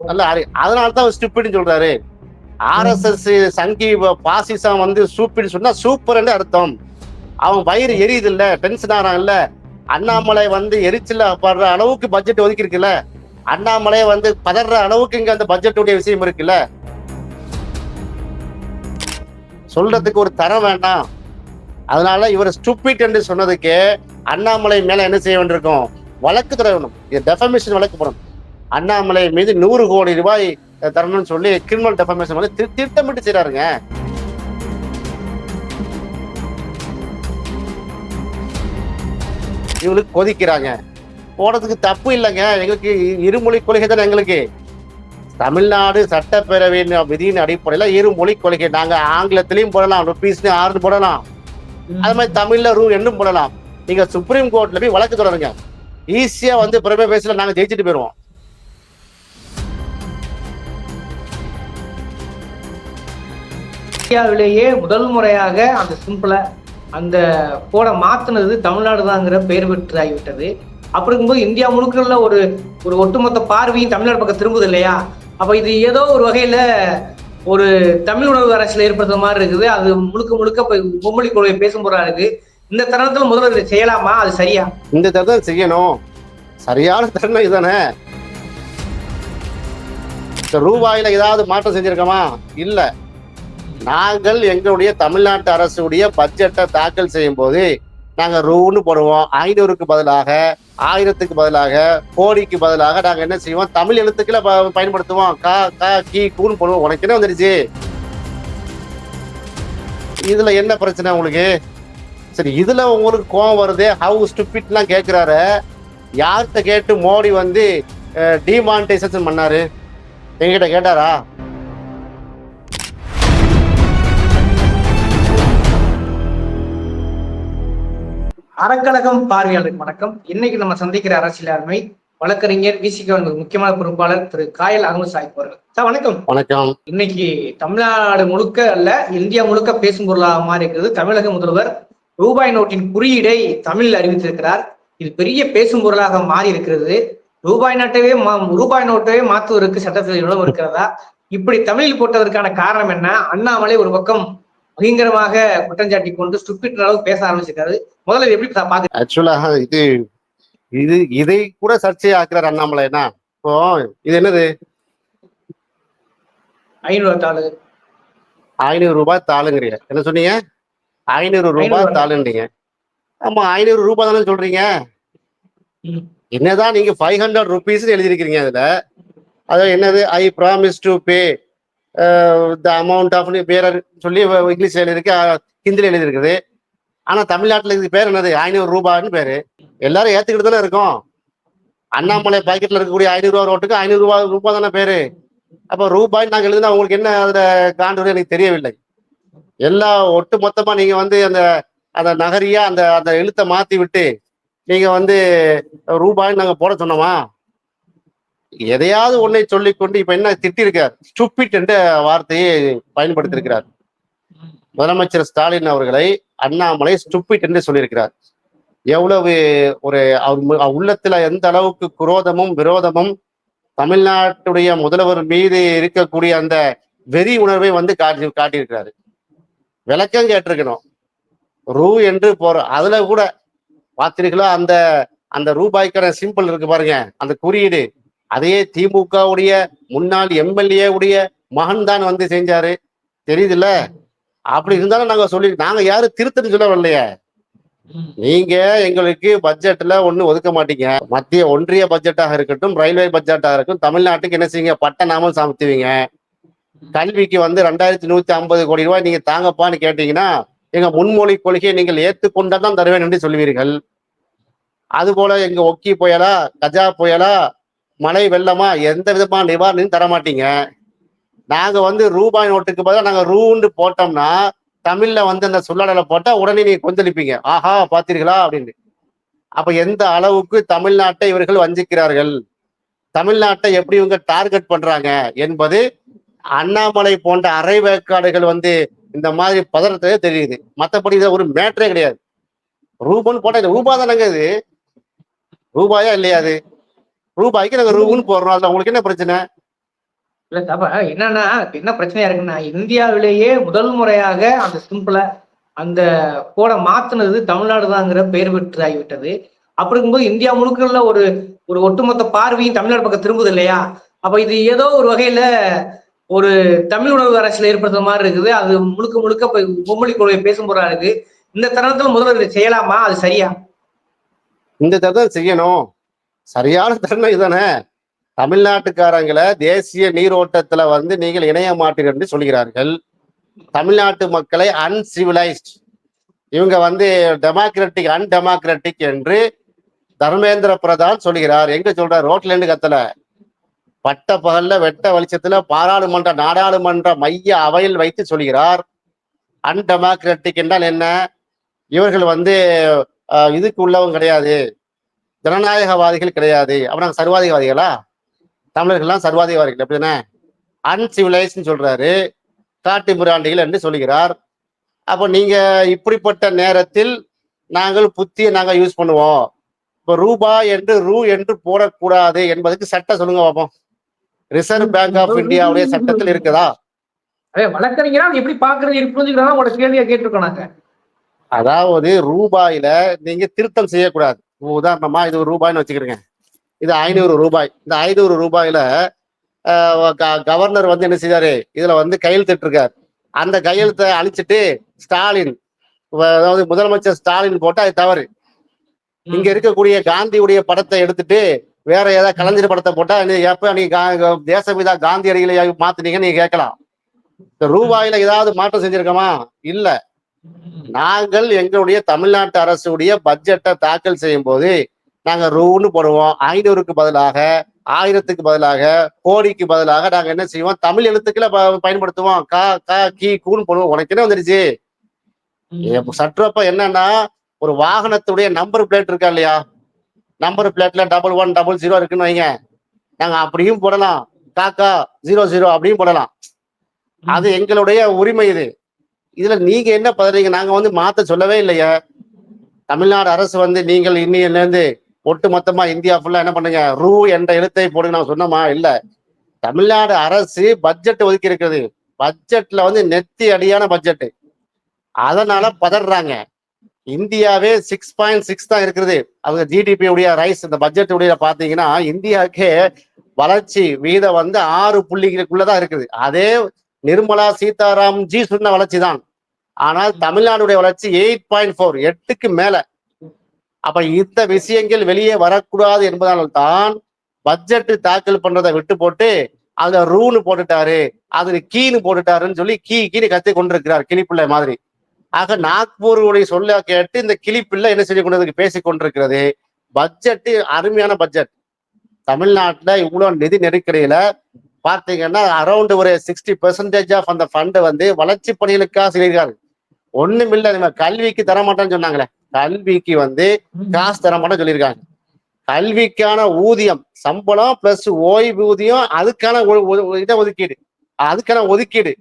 அல்ல அதனால தான் ஸ்டூப்பிட்னு சொல்றாரு. ஆர்எஸ்எஸ் சங்கி பாசிசம் வந்து சூப்பின்னு சொன்னா சூப்பர்னு அர்த்தம். அவன் வயிறு எரியுது இல்ல டென்ஷன் ஆறான் இல்ல அண்ணாமலை வந்து எரிச்சல படுற அளவுக்கு பட்ஜெட் ஒதுக்கி இருக்குல்ல அண்ணாமலை வந்து பதற அளவுக்கு இங்க அந்த பட்ஜெட்டுடைய விஷயம் இருக்குல்ல. சொல்றதுக்கு ஒரு தரம் வேண்டாம். அதனால இவர் ஸ்டூப்பிட் என்று சொன்னதுக்கு அண்ணாமலை மேல என்ன செய்ய வேண்டியிருக்கும்? வழக்கு தர வேணும் இது டெஃபமேஷன் வழக்கு போடணும். அண்ணாமலை மீது நூறு கோடி ரூபாய் தரணும்னு சொல்லி கிரிமினல் டெஃபமேஷன் வந்து திட்டமிட்டு செய்றாருங்க இவங்களுக்கு கொதிக்கிறாங்க. போனதுக்கு தப்பு இல்லைங்க. எங்களுக்கு இருமொழி கொள்கை தானே எங்களுக்கு. தமிழ்நாடு சட்டப்பேரவையின் விதியின் அடிப்படையில் இருமொழி கொள்கை. நாங்கள் ஆங்கிலத்திலையும் போடலாம் ருபீஸ்னு ஆறு போடலாம். அது மாதிரி தமிழ்ல ரூ என்னும் போடலாம். நீங்க சுப்ரீம் கோர்ட்ல போய் வழக்கு தொடருங்க. ஈஸியா வந்து பிறமே பேசல நாங்க ஜெயிச்சுட்டு போயிருவோம். இந்தியாவிலேயே முதல் முறையாக அந்த சிம்பிளை அந்த கோடை மாத்தினது தமிழ்நாடு தாங்கிற பெயர் பெற்றாகிவிட்டது. அப்படி இருக்கும்போது இந்தியா முழுக்க உள்ள ஒரு ஒரு ஒட்டுமொத்த பார்வையும் தமிழ்நாடு பக்கம் திரும்புது இல்லையா? அப்ப இது ஏதோ ஒரு வகையில ஒரு தமிழ் உணவு அரசியல் ஏற்படுத்துற மாதிரி இருக்குது. அது முழுக்க முழுக்க இப்போ மும்மொழி கொள்கை பேசும் போறா இருக்கு. இந்த தருணத்துல முதல்ல இதை செய்யலாமா? அது சரியா? இந்த தருணம் செய்யணும். சரியான தருணம் இதுதானே. ரூபாயில ஏதாவது மாற்றம் செஞ்சிருக்கோமா? இல்லை. நாங்கள் எங்களுடைய தமிழ்நாட்டு அரசுடைய பட்ஜெட்டை தாக்கல் செய்யும் போது நாங்கள் ரூன்னு போடுவோம். ஐநூறுக்கு பதிலாக ஆயிரத்துக்கு பதிலாக கோடிக்கு பதிலாக நாங்கள் என்ன செய்வோம்? தமிழ் எழுத்துக்களை ப- பயன்படுத்துவோம். கா கா கி கூன்னு போடுவோம். உனக்கு என்ன வந்துருச்சு? இதுல என்ன பிரச்சனை உங்களுக்கு? சரி இதுல உங்களுக்கு கோவம் வருது? ஹவு ஸ்டூபிட்லாம் கேட்குறாரு யார்கிட்ட கேட்டு மோடி வந்து டிமானிட்டைசேஷன் பண்ணாரு? எங்கிட்ட கேட்டாரா? அறக்கழகம் பார்வையாளருக்கு வணக்கம். இன்னைக்கு நம்ம சந்திக்கிற அரசியல் ஆளுமை வழக்கறிஞர் விசிக முக்கியமான பொறுப்பாளர் திரு காயல் அகமது சாஹிப் அவர்கள். சார் வணக்கம். வணக்கம். இன்னைக்கு தமிழ்நாடு முழுக்க அல்ல இந்தியா முழுக்க பேசும் பொருளாக மாறி இருக்கிறது தமிழக முதல்வர். ரூபாய் நோட்டின் குறியீடை தமிழில் அறிவித்திருக்கிறார். இது பெரிய பேசும் பொருளாக மாறி இருக்கிறது ரூபாய் நோட்டவே ரூபாய் நோட்டவே மாற்றுவதற்கு சட்டத்தில் இடம் இருக்கிறதா? இப்படி தமிழில் போட்டதற்கான காரணம் என்ன? அண்ணாமலை ஒரு பக்கம் பயங்கரமாக குற்றஞ்சாட்டி கொண்டு ஸ்டுப்பிட் அளவுக்கு பேச ஆரம்பிச்சிருக்காரு. முதல்ல எப்படி பாக்கு ஆக்சுவலா இது இது இதை கூட சர்ச்சை ஆக்குறார் அண்ணாமலைனா இப்போ இது என்னது? ஐநூறு தாள் ஐநூறு ரூபாய் தாளுங்கிறீங்க. என்ன சொன்னீங்க? ஐநூறு ரூபாய். தாளுன்றீங்க. ஆமா ஐநூறு ரூபாய் தானே சொல்றீங்க. என்னதான் நீங்க ஃபைவ் ஹண்ட்ரட் ருபீஸ் எழுதிருக்கிறீங்க அதுல. அது என்னது? I promise to pay the amount of வேற சொல்லி இங்கிலீஷ்ல எழுதியிருக்கு ஹிந்தியில் ஹிந்தில ஆனால் தமிழ்நாட்டில் தமிழ்நாட்டுல இது பேர் என்னது? ஐநூறு ரூபான்னு பேர். எல்லாரும் ஏற்றுக்கிட்டு தானே இருக்கோம். அண்ணாமலை பாக்கெட்டில் இருக்கக்கூடிய ஐநூறுரூவா ரோட்டுக்கு ஐநூறுரூவா ரூபா தானே பேர். அப்போ ரூபாய் நாங்கள் எழுதினா உங்களுக்கு என்ன அதில் காண்டு எனக்கு தெரியவில்லை. எல்லா ஒட்டு மொத்தமாக நீங்கள் வந்து அந்த அந்த நகரியா அந்த அந்த எழுத்தை மாற்றி விட்டு நீங்கள் வந்து ரூபாய்ன்னு நாங்கள் போட சொன்னோமா? எதையாவது ஒன்னை சொல்லிக்கொண்டு இப்ப என்ன திட்டிருக்கார்? ஸ்டூபிட் என்ற வார்த்தையை பயன்படுத்தியிருக்கிறார். முதலமைச்சர் ஸ்டாலின் அவர்களை அண்ணாமலை ஸ்டூபிட் என்று சொல்லியிருக்கிறார். எவ்வளவு ஒரு அவர் அவர் உள்ளத்துல எந்த அளவுக்கு குரோதமும் விரோதமும் தமிழ்நாட்டுடைய முதல்வர் மீது இருக்கக்கூடிய அந்த வெறி உணர்வை வந்து காட்டி காட்டியிருக்கிறாரு. விளக்கம் கேட்டிருக்கணும். ரூ என்று போற அதுல கூட பார்த்தீர்களா அந்த அந்த ரூபாய்க்கான சிம்பிள் இருக்கு பாருங்க. அந்த குறியீடு. அதையே திமுகவுடைய முன்னாள் எம்எல்ஏ உடைய மகன் தான் வந்து செஞ்சாரு. தெரியுதுல்ல? அப்படி இருந்தாலும் நாங்க சொல்லி நாங்க யாரும் திருத்தன்னு சொல்ல வரலையே நீங்க எங்களுக்கு பட்ஜெட்ல ஒண்ணு ஒதுக்க மாட்டீங்க. மத்திய ஒன்றிய பட்ஜெட்டாக இருக்கட்டும் ரயில்வே பட்ஜெட்டாக இருக்கட்டும் தமிழ்நாட்டுக்கு என்ன செய்யுங்க பட்டநாமம் சமத்துவீங்க கல்விக்கு வந்து ரெண்டாயிரத்தி நூத்தி ஐம்பது கோடி ரூபாய் நீங்க தாங்கப்பான்னு கேட்டீங்கன்னா எங்க முன்மொழி கொள்கையை நீங்கள் ஏற்றுக்கொண்டா தான் தருவேன் என்று சொல்வீர்கள் அதுபோல எங்க ஒக்கி புயலா கஜா புயலா மழை வெள்ளமா எந்த விதமான நிவாரணம் தர மாட்டீங்க நாங்க வந்து ரூபாய் நோட்டுக்கு பதிலாக நாங்க ரூண்டு போட்டோம்னா தமிழ்ல வந்து அந்த சொல்லாடலை போட்டா உடனே நீங்க கொந்தளிப்பீங்க. ஆஹா பாத்தீர்களா அப்படின்னு. அப்ப எந்த அளவுக்கு தமிழ்நாட்டை இவர்கள் வஞ்சிக்கிறார்கள்? தமிழ்நாட்டை எப்படி இவங்க டார்கெட் பண்றாங்க என்பது அண்ணாமலை போன்ற அரை வேக்காடுகள் வந்து இந்த மாதிரி பதறத்தே தெரியுது. மத்தபடி இது ஒரு மேட்டரே கிடையாது. ரூபான்னு போட்டா ரூபா தானங்க இது? ரூபாயா இல்லையா அது? ரூபாய்க்கு நாங்க ரூபுன்னு போடுறோம். அதுல உங்களுக்கு என்ன பிரச்சனை? இல்ல அப்ப என்னன்னா என்ன பிரச்சனையா இருக்குன்னா இந்தியாவிலேயே முதல் முறையாக அந்த சிம்பிள அந்த கோடை மாத்துனது தமிழ்நாடு தாங்கிற பெயர் பெற்று ஆகிவிட்டது அப்படி இருக்கும்போது இந்தியா முழுக்கல ஒரு ஒரு ஒட்டுமொத்த பார்வையும் தமிழ்நாடு பக்கம் திரும்புது இல்லையா? அப்ப இது ஏதோ ஒரு வகையில ஒரு தமிழ் உணர்வு அரசியல் ஏற்படுத்துற மாதிரி இருக்குது. அது முழுக்க முழுக்க இப்ப மும்மொழி கொள்கை பேசும் போறா இருக்கு இந்த தருணத்துல முதல்வர் இதை செய்யலாமா? அது சரியா? இந்த தருணம் செய்யணும். சரியான தருணம் இதுதானே தமிழ்நாட்டுக்காரங்களை தேசிய நீரோட்டத்துல வந்து நீங்கள் இணைய மாட்டீர்கள் என்று சொல்கிறார்கள். தமிழ்நாட்டு மக்களை அன்சிவிலைஸ்ட் இவங்க வந்து டெமோக்ராட்டிக் அன்டெமோக்ராட்டிக் என்று தர்மேந்திர பிரதான் சொல்கிறார். எங்க சொல்றார்? ரோட்ல இருந்து கத்தல. பட்ட பகல்ல வெட்ட வெளிச்சத்துல பாராளுமன்ற நாடாளுமன்ற மைய அவையில் வைத்து சொல்கிறார். அன்டெமோக்ராட்டிக் என்றால் என்ன? இவர்கள் வந்து இதுக்கு உள்ளவங்க கிடையாது. ஜனநாயகவாதிகள் கிடையாது. அப்ப நாங்க சர்வாதிகாரிகளா? தமிழர்கள்லாம் சர்வாதிகாரிகள் அப்படிதானே? அன்சிவிலைஸ்ன்னு சொல்றாரு. காட்டு மிராண்டிகள் என்று சொல்லுகிறார். அப்போ நீங்க இப்படிப்பட்ட நேரத்தில் நாங்கள் புத்தியை நாங்க யூஸ் பண்ணுவோம். இப்போ ரூபாய் என்று ரூ என்று போடக்கூடாது என்பதுக்கு சட்டம் சொல்லுங்க பார்ப்போம் ரிசர்வ் பேங்க் ஆஃப் இந்தியாவுடைய சட்டத்தில் இருக்குதா? வழக்கறிஞரா? எப்படி பாக்குறது புரிஞ்சுக்கிறதா? உங்களோட கேள்வியா கேட்டிருக்கோம் நாங்க. அதாவது ரூபாயில நீங்க திருத்தம் செய்யக்கூடாது. உதாரணமா இது ஒரு ரூபாய்னு வச்சுக்கிறேங்க இது ஐநூறு ரூபாய். இந்த ஐநூறு ரூபாயில க- கவர்னர் வந்து என்ன செய்தாரு? இதுல வந்து கையெழுத்திட்டு அந்த கையெழுத்தை அழிச்சிட்டு ஸ்டாலின் அதாவது முதலமைச்சர் ஸ்டாலின் போட்டா அது தவறு. இங்க இருக்கக்கூடிய காந்தியுடைய படத்தை எடுத்துட்டு வேற ஏதாவது கலைஞர் படத்தை போட்டா நீ எப்ப நீ கா- தேசபிதா காந்தியடிகளை மாத்தினீங்கன்னு நீங்க கேட்கலாம். இந்த ரூபாயில ஏதாவது மாற்றம் செஞ்சிருக்கோமா? இல்ல. நாங்கள் எங்களுடைய தமிழ்நாட்டு அரசுடைய பட்ஜெட்டை தாக்கல் செய்யும் போது நாங்க ரூன்னு போடுவோம். ஐநூறுக்கு பதிலாக ஆயிரத்துக்கு பதிலாக கோடிக்கு பதிலாக நாங்க என்ன செய்வோம்? தமிழ் எழுத்துக்களை பயன்படுத்துவோம். கா கா கி கூன்னு போடுவோம். உனக்கு என்ன வந்துருச்சு சற்றப்ப என்னன்னா ஒரு வாகனத்துடைய நம்பர் பிளேட் இருக்கா இல்லையா? நம்பர் பிளேட்ல டபுள் ஒன் டபுள் ஜீரோ இருக்குன்னு வைங்க. நாங்க அப்படியும் போடலாம். காக்கா ஜீரோ ஜீரோ அப்படியும் போடலாம். அது எங்களுடைய உரிமை இது. இதுல நீங்க என்ன பதறீங்க? நாங்க வந்து மாத்த சொல்லவே இல்லையே? தமிழ்நாடு அரசு வந்து நீங்கள் இன்னில ஒட்டு மொத்தமா இந்தியா ஃபுல்லா என்ன பண்ணுங்க? ரூ என்ற எழுத்தை போடுங்க. நான் சொன்னோமா? இல்ல. தமிழ்நாடு அரசு பட்ஜெட் ஒதுக்கி இருக்கிறது. பட்ஜெட்ல வந்து நெத்தி அடியான பட்ஜெட் அதனால பதறாங்க. இந்தியாவே சிக்ஸ் பாயிண்ட் சிக்ஸ் தான் இருக்குது. அவங்க ஜிடிபி உடைய ரைஸ் இந்த பட்ஜெட் உடைய பாத்தீங்கன்னா இந்தியாவுக்கே வளர்ச்சி வீதம் வந்து ஆறு புள்ளிகளுக்குள்ளதான் இருக்குது. அதே நிர்மலா சீதாராம் ஜி சொன்ன வளர்ச்சி தான் ஆனால் தமிழ்நாடுடைய வளர்ச்சி எயிட் பாயிண்ட் ஃபோர் எட்டுக்கு மேல. அப்ப இந்த விஷயங்கள் வெளியே வரக்கூடாது என்பதால் தான் பட்ஜெட் தாக்கல் பண்றதை விட்டு போட்டு அதுல ரூனு போட்டுட்டாரு அதுல கீனு போட்டுட்டாருன்னு சொல்லி கீ கீனு கத்தி கொண்டிருக்கிறார் கிளிப்பிள்ளை மாதிரி. ஆக நாக்பூருடைய சொல்ல கேட்டு இந்த கிளிப்பிள்ளை என்ன செய்ய கொண்டதுக்கு பேசி கொண்டிருக்கிறது. பட்ஜெட்டு அருமையான பட்ஜெட் தமிழ்நாட்டில் இவ்வளோ நிதி நெருக்கடியில பார்த்தீங்கன்னா அரௌண்ட் ஒரு சிக்ஸ்டி பெர்சன்டேஜ் ஆஃப் அந்த ஃபண்டை வந்து வளர்ச்சி பணிகளுக்காக செய்கிறார்கள். ஒண்ணும் இல்ல நம்ம கல்விக்கு தர மாட்டேன்னு சொன்னாங்களே. கல்விக்கு வந்து காசு தரமாட்டேன்னு சொல்லியிருக்காங்க. கல்விக்கான ஊதியம் சம்பளம் பிளஸ் ஓய்வூதியம் அதுக்கான ஒ- ஒதுக்கீடு. அதுக்கான ஒதுக்கீடு.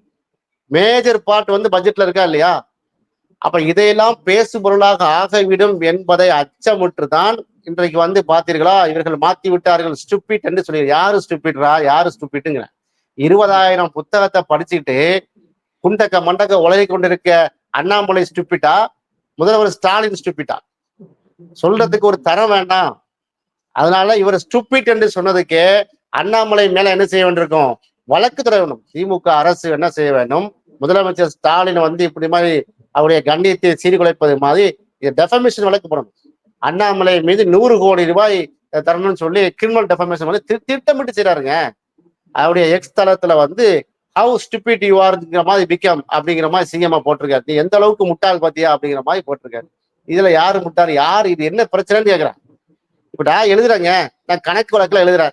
மேஜர் பார்ட் வந்து பட்ஜெட்ல இருக்கா இல்லையா? அப்ப இதையெல்லாம் பேசு பொருளாக ஆகிவிடும் என்பதை அச்சமுற்று தான் இன்றைக்கு வந்து பார்த்தீர்களா? இவர்கள் மாத்தி விட்டார்கள். ஸ்டூபிட் என்று சொல்லி யாரு ஸ்டூபிட்ரா யாரு ஸ்டூபிட்டுங்கிற இருபதாயிரம் புத்தகத்தை படிச்சுட்டு குண்டக்க மண்டக்க உலகி கொண்டிருக்க அண்ணாமலை ஸ்டூப்பிட்டா முதல்வர் ஸ்டாலின் ஸ்டூப்பிட்டா சொல்றதுக்கு ஒரு தரம் வேண்டாம். அதனால இவர் ஸ்டூப்பிட் என்று சொன்னதுக்கு அண்ணாமலை மேல என்ன செய்ய வேண்டியிருக்கும்? வழக்கு தர வேணும் திமுக அரசு என்ன செய்ய வேண்டும்? முதலமைச்சர் ஸ்டாலின் வந்து இப்படி மாதிரி அவருடைய கண்ணியத்தை சீர்குலைப்பது மாதிரி டெஃபமேஷன் வழக்கு போடணும். அண்ணாமலை மீது நூறு கோடி ரூபாய் தரணும்னு சொல்லி கிரிமினல் டெஃபமேஷன் வந்து திட்டமிட்டு செய்யறாருங்க அவருடைய எக்ஸ் தளத்துல வந்து ஹவு ஸ்டூபிட் யூ ஆர்ங்கிற மாதிரி பிகம் அப்படிங்கிற மாதிரி சிங்கமா போட்டிருக்காரு. நீ எந்த அளவுக்கு முட்டாள் பாத்தியா அப்படிங்கிற மாதிரி போட்டிருக்காரு. இதுல யாரு முட்டாள்? யார்? இது என்ன பிரச்சனைன்னு கேட்கிறேன் இப்படா நான் எழுதுறேங்க. நான் கணக்கு வழக்குல எழுதுறேன்.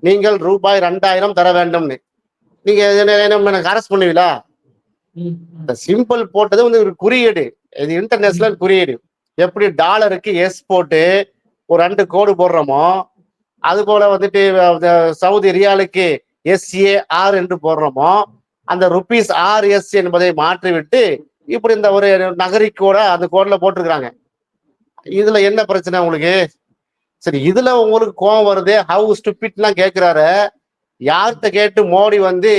நீங்கள் ரூபாய் ரெண்டாயிரம் தர வேண்டும்னு. நீங்க என்ன- எனக்கு அரசு பண்ணுவீங்களா? இந்த சிம்பிள் போட்டது வந்து ஒரு குறியீடு. இது இன்டர்நேஷனல் குறியீடு. எப்படி டாலருக்கு எஸ் போட்டு ஒரு ரெண்டு கோடு போடுறோமோ அது போல வந்துட்டு சவுதி ரியாலுக்கு எஸ்ஏ ஆர் என்று போடுறோமோ அந்த ருபீஸ் ஆர் எஸ் என்பதை மாற்றிவிட்டு இப்படி இந்த ஒரு நகரி கூட அந்த கோட்ல போட்டிருக்கிறாங்க. இதுல என்ன பிரச்சனை உங்களுக்கு? சரி இதுல உங்களுக்கு கோவம் வருது ஹவு ஸ்டூபிட்லாம் கேட்கிறாரு. யார்கிட்ட கேட்டு மோடி வந்து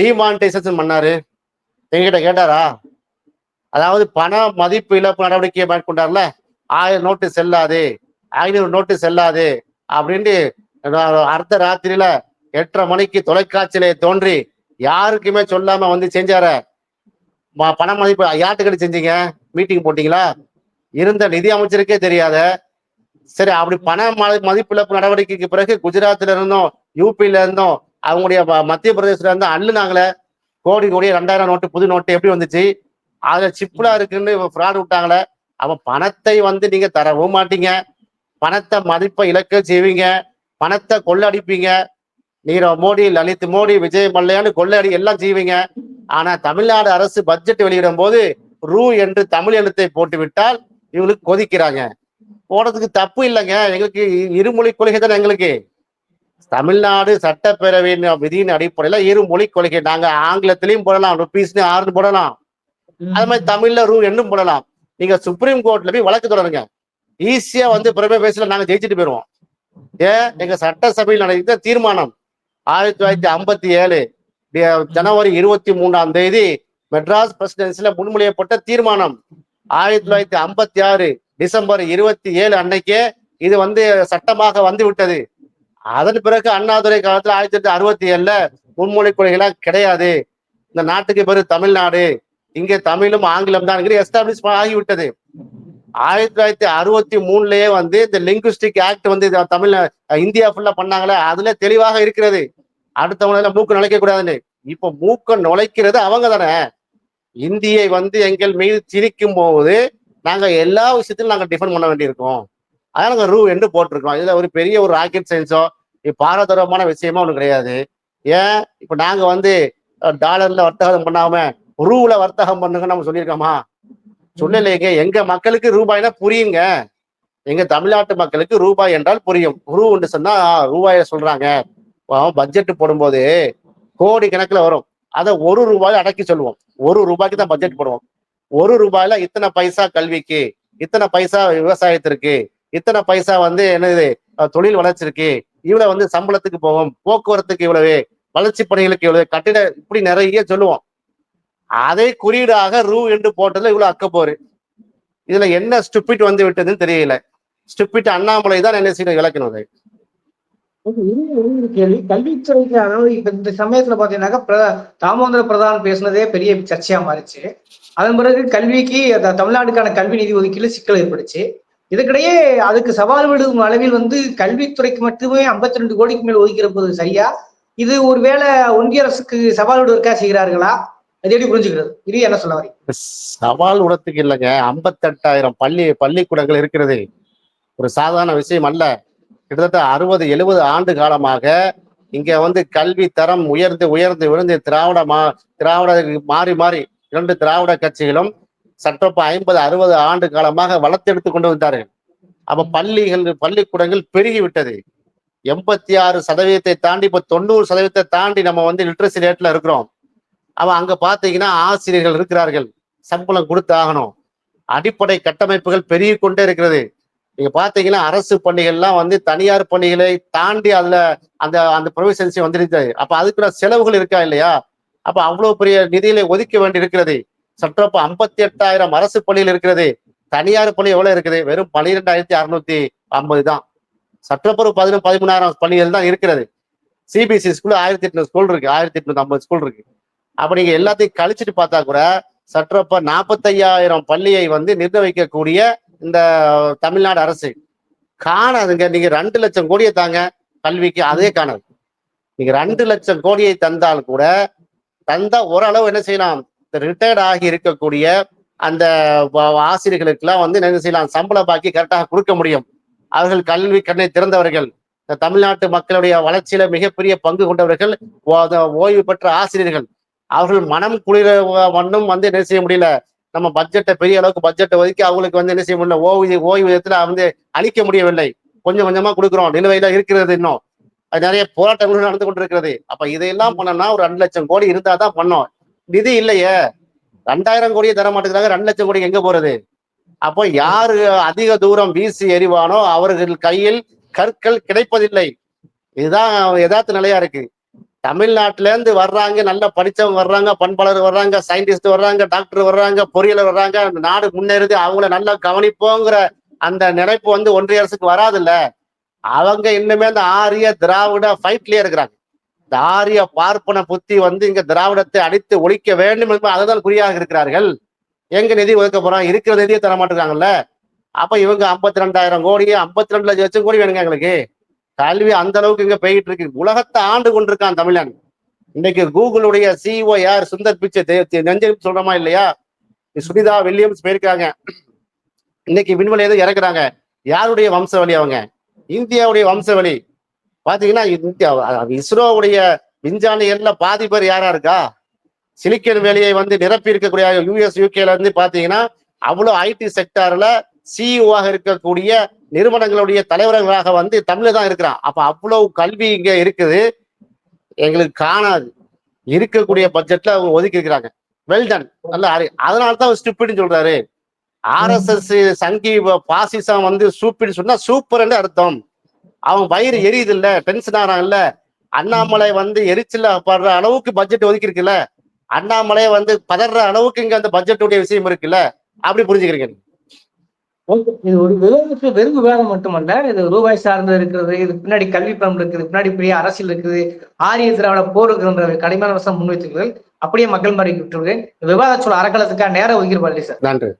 டிமானிட்டைசேஷன் பண்ணாரு? எங்கிட்ட கேட்டாரா? அதாவது பண மதிப்பு இழப்பு நடவடிக்கையை மேற்கொண்டார்ல ஆயிரம் நோட்டு செல்லாது ஐநூறு நோட்டு செல்லாது அப்படின்ட்டு அர்த்த ராத்திரியில எட்டரை மணிக்கு தொலைக்காட்சியிலே தோன்றி யாருக்குமே சொல்லாம வந்து செஞ்சார? பண மதிப்பு யார்கிட்ட செஞ்சீங்க? மீட்டிங் போட்டீங்களா? இருந்த நிதி அமைச்சருக்கே தெரியாத. சரி அப்படி பண மதிப்பிழப்பு நடவடிக்கைக்கு பிறகு குஜராத்ல இருந்தும் யூபில இருந்தும் அவங்களுடைய மத்திய பிரதேசத்துல இருந்தும் அள்ளுனாங்களே. கோடி கோடி ரெண்டாயிரம் நோட்டு புது நோட்டு எப்படி வந்துச்சு? அதுல சிப்புலா இருக்குன்னு ஃப்ராட் விட்டாங்களே. அப்ப பணத்தை வந்து நீங்க தரவும் மாட்டீங்க. பணத்தை மதிப்பை இழக்க செய்வீங்க. பணத்தை கொள்ளடிப்பீங்க. நீரவ் மோடி லலித் மோடி விஜய் மல்லையான்னு கொள்ளையடி எல்லாம் செய்வீங்க. ஆனா தமிழ்நாடு அரசு பட்ஜெட் வெளியிடும் போது ரூ என்று தமிழ் எழுத்தை போட்டு விட்டால் இவங்களுக்கு கொதிக்கிறாங்க. போடுறதுக்கு தப்பு இல்லைங்க. எங்களுக்கு இருமொழி கொள்கை தானே எங்களுக்கு. தமிழ்நாடு சட்டப்பேரவையின் விதியின் அடிப்படையில இருமொழி கொள்கை. நாங்க ஆங்கிலத்திலையும் போடலாம் ருபீஸ்னு ஆறுன்னு போடலாம். அது மாதிரி தமிழ்ல ரூ என்னும் போடலாம். நீங்க சுப்ரீம் கோர்ட்ல போய் வழக்கு தொடருங்க. ஈஸியா வந்து பிறமே பேசல நாங்க ஜெயிச்சுட்டு போயிருவோம். ஏன்? எங்க சட்டசபையில் நடந்த தீர்மானம். ஆயிரத்தி தொள்ளாயிரத்தி ஐம்பத்தி ஏழு ஜனவரி இருபத்தி மூணாம் தேதி மெட்ராஸ் பிரசிடென்சில முன்மொழியப்பட்ட தீர்மானம். ஆயிரத்தி தொள்ளாயிரத்தி ஐம்பத்தி ஆறு டிசம்பர் இருபத்தி ஏழு அன்னைக்கே இது வந்து சட்டமாக வந்து விட்டது அதன் பிறகு அண்ணாதுரை காலத்துல ஆயிரத்தி தொள்ளாயிரத்தி அறுபத்தி ஏழுல முன்மொழி கொள்கைலாம் கிடையாது. இந்த நாட்டுக்கு பேரு தமிழ்நாடு இங்கே தமிழும் ஆங்கிலம் தான் எஸ்டாப்ளிஷ் ஆகிவிட்டது. ஆயிரத்தி தொள்ளாயிரத்தி அறுபத்தி மூணுலயே வந்து இந்த லிங்குஸ்டிக் ஆக்ட் வந்து இது தமிழ் இந்தியா ஃபுல்லா பண்ணாங்களே அதுல தெளிவாக இருக்கிறது. அடுத்தவங்கள மூக்கு நுழைக்க கூடாதுன்னு. இப்ப மூக்க நுழைக்கிறது அவங்க தானே. இந்தியை வந்து எங்கள் மீது திணிக்கும் போது நாங்க எல்லா விஷயத்திலும் நாங்க டிஃபெண்ட் பண்ண வேண்டியிருக்கோம். அதான் நாங்க ரூ என்று போட்டிருக்கோம். இதுல ஒரு பெரிய ஒரு ராக்கெட் சயின்ஸோ பாரதூரமான விஷயமா ஒண்ணு கிடையாது. ஏன்? இப்ப நாங்க வந்து டாலர்ல வர்த்தகம் பண்ணாம ரூல வர்த்தகம் பண்ணுங்க நம்ம சொல்லியிருக்கோமா? சொல்லலைங்க. எங்க மக்களுக்கு ரூபாய்னா புரியுங்க. எங்க தமிழ்நாட்டு மக்களுக்கு ரூபாய் என்றால் புரியும். ரூ ஒன்று சொன்னா ரூபாய சொல்றாங்க. பட்ஜெட் போடும்போது கோடி கணக்குல வரும். அதை ஒரு ரூபாய் அடக்கி சொல்லுவோம். ஒரு ரூபாய்க்கு தான் பட்ஜெட் போடுவோம். ஒரு ரூபாயில இத்தனை பைசா கல்விக்கு இத்தனை பைசா விவசாயத்திற்கு இத்தனை பைசா வந்து என்னது தொழில் வளர்ச்சிருக்கு இவ்வளவு வந்து சம்பளத்துக்கு போகும். போக்குவரத்துக்கு இவ்வளவு வளர்ச்சி பணிகளுக்கு இவ்வளவு கட்டிட இப்படி நிறைய சொல்லுவோம். அதை குறியீடாக ரூ என்று போட்டதுல இவ்வளவு அக்கப்போரு. இதுல என்ன ஸ்டுப்பிட் வந்து விட்டதுன்னு தெரியல. ஸ்டுப்பிட் அண்ணாமலை தான் என்ன செய்யணும் விளக்கணும் அதை. கேள்வி. கல்வித்துறைக்கு அதாவது இப்ப இந்த சமயத்துல பாத்தீங்கன்னாக்கா தாமோதர பிரதான் பேசுனதே பெரிய சர்ச்சையா மாறிச்சு. அதன் பிறகு கல்விக்கு த- தமிழ்நாட்டுக்கான கல்வி நிதி ஒதுக்கீடு சிக்கல் ஏற்படுச்சு இதுக்கிடையே அதுக்கு சவால் விடும் அளவில் வந்து கல்வித்துறைக்கு மட்டுமே 52 ரெண்டு கோடிக்கு மேல் ஒதுக்கியிருப்பது சரியா? இது ஒருவேளை ஒன்றிய அரசுக்கு சவால் விடுவதற்காக செய்கிறார்களா? அது எப்படி புரிஞ்சுக்கிறது? இது என்ன சொல்ல வரீங்க சவால் உடத்துக்கு இல்லைங்க. ஐம்பத்தெட்டாயிரம் பள்ளி பள்ளிக்கூடங்கள் இருக்கிறது. ஒரு சாதாரண விஷயம் அல்ல. கிட்டத்தட்ட அறுபது எழுபது ஆண்டு காலமாக இங்க வந்து கல்வி தரம் உயர்ந்து உயர்ந்து உயர்ந்து திராவிட மா திராவிட மாறி மாறி இரண்டு திராவிட கட்சிகளும் சற்றப்ப ஐம்பது அறுபது ஆண்டு காலமாக வளர்த்தெடுத்து கொண்டு வந்தார்கள். அப்ப பள்ளிகள் பள்ளிக்கூடங்கள் பெருகிவிட்டது. எண்பத்தி ஆறு சதவீதத்தை தாண்டி இப்ப தொண்ணூறு சதவீதத்தை தாண்டி நம்ம வந்து லிட்ரஸி ரேட்ல இருக்கிறோம். அவன் அங்க பாத்தீங்கன்னா ஆசிரியர்கள் இருக்கிறார்கள். சம்பளம் கொடுத்து ஆகணும். அடிப்படை கட்டமைப்புகள் பெருகி கொண்டே இருக்கிறது. நீங்க பாத்தீங்கன்னா அரசு பணிகள்லாம் வந்து தனியார் பள்ளிகளை தாண்டி அதுல அந்த அந்த ப்ரொவிஷன்சி வந்துருச்சு அப்ப அதுக்குள்ள செலவுகள் இருக்கா இல்லையா? அப்ப அவ்வளவு பெரிய நிதியில ஒதுக்க வேண்டி இருக்கிறது சற்றப்ப ஐம்பத்தி எட்டாயிரம் அரசு பள்ளிகள் இருக்கிறது. தனியார் பள்ளி எவ்வளவு இருக்குது? வெறும் பன்னிரெண்டாயிரத்தி அறுநூத்தி ஐம்பது தான். சற்றப்ப ஒரு பதினொன்று பதிமூணாயிரம் பள்ளிகள் தான் இருக்கிறது. சிபிஎஸ்சி ஸ்கூல் ஆயிரத்தி எட்நூறு ஸ்கூல் இருக்கு. ஆயிரத்தி எட்நூத்தி ஐம்பது ஸ்கூல் இருக்கு. அப்ப நீங்க எல்லாத்தையும் கழிச்சிட்டு பார்த்தா கூட சற்றப்ப நாற்பத்தையாயிரம் பள்ளியை வந்து நிர்ணயிக்கக்கூடிய இந்த தமிழ்நாடு அரசு காணாதுங்க. நீங்க ரெண்டு லட்சம் கோடியை தாங்க கல்விக்கு அதே காணாது. நீங்க ரெண்டு லட்சம் கோடியை தந்தால் கூட தந்தா ஓரளவு என்ன செய்யலாம்? ரிட்டையர்ட் ஆகி இருக்கக்கூடிய அந்த ஆசிரியர்களுக்கெல்லாம் வந்து என்ன செய்யலாம்? சம்பள பாக்கி கரெக்டாக கொடுக்க முடியும். அவர்கள் கல்வி கண்ணை திறந்தவர்கள் இந்த தமிழ்நாட்டு மக்களுடைய வளர்ச்சியில மிகப்பெரிய பங்கு கொண்டவர்கள் ஓ- ஓய்வு பெற்ற ஆசிரியர்கள். அவர்கள் மனம் குளிர வண்ணம் வந்து என்ன செய்ய முடியல? நம்ம பட்ஜெட்டை பெரிய அளவுக்கு பட்ஜெட்டை ஒதுக்கி அவங்களுக்கு வந்து என்ன செய்ய முடியல? ஓய்வு ஓய்வூதியத்துல வந்து அளிக்க முடியவில்லை. கொஞ்சம் கொஞ்சமா கொடுக்குறோம். நிலுவையில இருக்கிறது இன்னும். அது நிறைய போராட்டங்களும் நடந்து கொண்டிருக்கிறது. அப்ப இதையெல்லாம் பண்ணனா ஒரு ரெண்டு லட்சம் கோடி இருந்தா தான் பண்ணோம். நிதி இல்லையே. ரெண்டாயிரம் கோடியை தர மாட்டேங்கிறாங்க. ரெண்டு லட்சம் கோடி எங்க போறது? அப்போ யாரு அதிக தூரம் வீசி எறிவானோ அவர்கள் கையில் கற்கள் கிடைப்பதில்லை. இதுதான் யதார்த்த நிலையா இருக்கு. தமிழ்நாட்டிலேருந்து வர்றாங்க நல்லா படித்தவங்க வர்றாங்க பண்பாளர் வர்றாங்க சயின்டிஸ்ட் வர்றாங்க டாக்டர் வர்றாங்க பொறியியலர் வர்றாங்க அந்த நாடு முன்னேறுது அவங்கள நல்லா கவனிப்போங்கிற அந்த நினைப்பு வந்து ஒன்றிய அரசுக்கு வராதுல்ல. அவங்க இன்னுமே அந்த ஆரிய திராவிட ஃபைட்லயே இருக்கிறாங்க. இந்த ஆரிய பார்ப்பன புத்தி வந்து இங்க திராவிடத்தை அடித்து ஒழிக்க வேண்டும் என்பது அதுதான் குறியாக இருக்கிறார்கள். எங்க நிதி ஒதுக்க போறோம் இருக்கிற நிதியை தர மாட்டேங்கிறாங்கல்ல அப்ப இவங்க ஐம்பத்தி ரெண்டாயிரம் கோடியே ஐம்பத்தி ரெண்டு லட்சம் கோடி வேணுங்க எங்களுக்கு. கல்வி அந்த அளவுக்கு இங்க போய்கிட்டு இருக்கு. உலகத்தை ஆண்டு கொண்டிருக்கான் தமிழன். இன்னைக்கு கூகுளுடைய சிஇஓ யார்? சுந்தர் பிச்சை தே- தே- சொல்றோமா இல்லையா? சுனிதா வில்லியம்ஸ் போயிருக்காங்க. இன்னைக்கு விண்வெளி எதுவும் இறக்குறாங்க. யாருடைய வம்சவழி அவங்க? இந்தியாவுடைய வம்சவழி. பாத்தீங்கன்னா இந்தியா இஸ்ரோவுடைய விஞ்ஞானிகள்ல பாதி பேர் யாரா இருக்கா? சிலிக்கன் வேலையை வந்து நிரப்பி இருக்கக்கூடிய யூஎஸ் யூகேல இருந்து பாத்தீங்கன்னா அவ்வளவு ஐடி செக்டார்ல சிஇஓவாக இருக்கக்கூடிய நிறுவனங்களுடைய தலைவர்களாக வந்து தமிழ் தான் இருக்கிறான். அப்ப அவ்வளவு கல்வி இங்க இருக்குது. எங்களுக்கு காணாது. இருக்கக்கூடிய பட்ஜெட்ல அவங்க ஒதுக்கி இருக்கிறாங்க. வெல்டன் நல்ல அதனாலதான் தான் ஸ்டூப்பிட்னு சொல்றாரு. ஆர்எஸ்எஸ் சங்கி பாசிசம் வந்து சூப்பின்னு சொன்னா சூப்பர்னு அர்த்தம். அவன் வயிறு எரியுது இல்ல டென்ஷன் ஆறான் இல்ல அண்ணாமலை வந்து எரிச்சல படுற அளவுக்கு பட்ஜெட் ஒதுக்கி இருக்குல்ல அண்ணாமலை வந்து பதற அளவுக்கு இங்க அந்த பட்ஜெட்டுடைய விஷயம் இருக்குல்ல. அப்படி புரிஞ்சுக்கிறீங்க. இது ஒரு விலங்குக்கு வெறும் விவாதம் மட்டுமல்ல இது ரூபாய் சார்ந்து இருக்கிறது இது பின்னாடி கல்வி பணம் இருக்குது பின்னாடி பெரிய அரசியல் இருக்குது ஆரிய திராவிட போர் இருக்குன்ற கடுமையான வசம் முன்வைத்திருக்கிறது அப்படியே மக்கள் மாறி விட்டுருவேன் விவாத சொல் அறக்கலத்துக்காக நேரம் ஒதுக்கிடுவாள் சார்? நன்றி.